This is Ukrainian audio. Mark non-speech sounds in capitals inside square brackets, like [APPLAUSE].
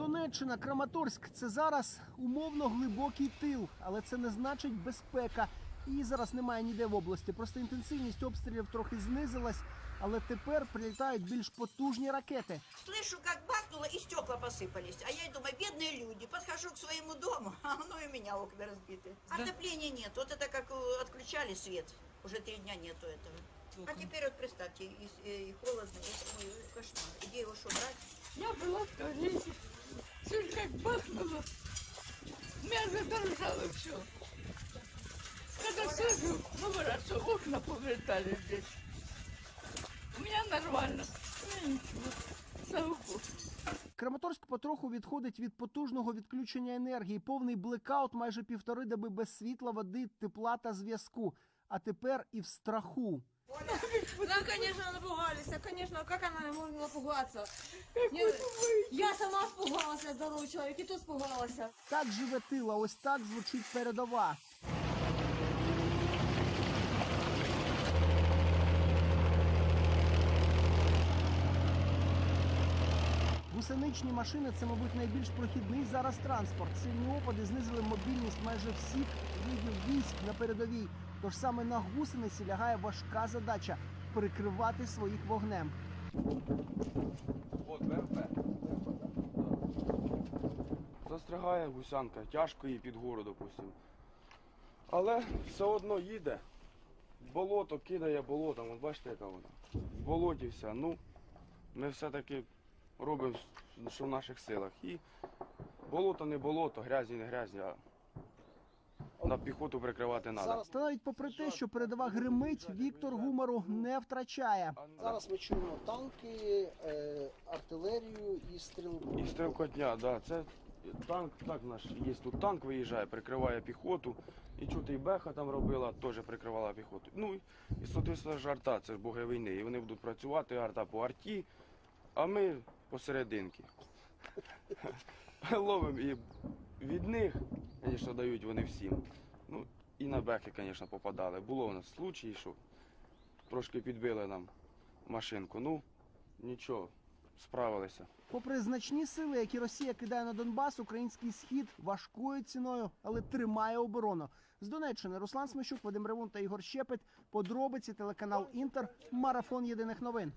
Донеччина, Краматорськ це зараз умовно глибокий тил, але це не значить безпека. Її зараз немає ніде в області. Просто інтенсивність обстрілів трохи знизилась, але тепер прилітають більш потужні ракети. Слышу, как бахнуло, и стекла посыпались. А я и думаю, бедные люди. Подхожу к своему дому, [LAUGHS] а оно и у меня окна разбиты. Отопления нет. Вот это как э, отключали свет. Уже три дня нету этого. А теперь вот представьте, и, с- и холодно, и, ой, кошмар. Где его что, брать? Я была в туалете. Слышь, как бахнуло. У меня задрожало все. Когда слышу, номера, что окна повылетали здесь. У меня нормально. У меня ничего. Слава Богу. Краматорськ потроху відходить від потужного відключення енергії. Повний блекаут майже півтори доби без світла, води, тепла та зв'язку. А тепер і в страху. Да, конечно, напугались. А, Конечно, как она не могла напугаться? Не- Я сама спугалася, здоровый человек, и тут спугалася. Так живе тила, ось так звучить передова. Гусеничні машини це, мабуть, найбільш прохідний зараз транспорт. Сильні опади знизили мобільність майже всіх видів військ на передовій. Тож саме на гусениці лягає важка задача прикривати своїх вогнем. От ВРП. Застрягає гусянка, тяжко її під гору, допустимо. Але все одно їде. Болото кидає болотом, от бачите, яка вона. В болоті вся. Ну, ми все-таки робимо, що в наших силах. І болото не болото, грязі не грязі, а на піхоту прикривати треба. Та навіть попри те, що передова гримить, Віктор гумору не втрачає. Зараз ми чуємо танки, е, артилерію і стрілку. І стрілкотня, да, це танк, так наш є тут танк виїжджає, прикриває піхоту. І чути, і Беха там робила, теж прикривала піхоту. Ну і соответственно ж арта, це ж боги війни. І вони будуть працювати арта по арті, а ми посерединки. Ловимо і від них, звісно, дають вони всім. Ну і на бехи, звісно, попадали. Було у нас случаї, що трошки підбили нам машинку. Ну, нічого, справилися. Попри значні сили, які Росія кидає на Донбас, український схід важкою ціною, але тримає оборону. З Донеччини Руслан Смещук, Вадим Ревун та Ігор Щепет. Подробиці телеканал Інтер. Марафон єдиних новин.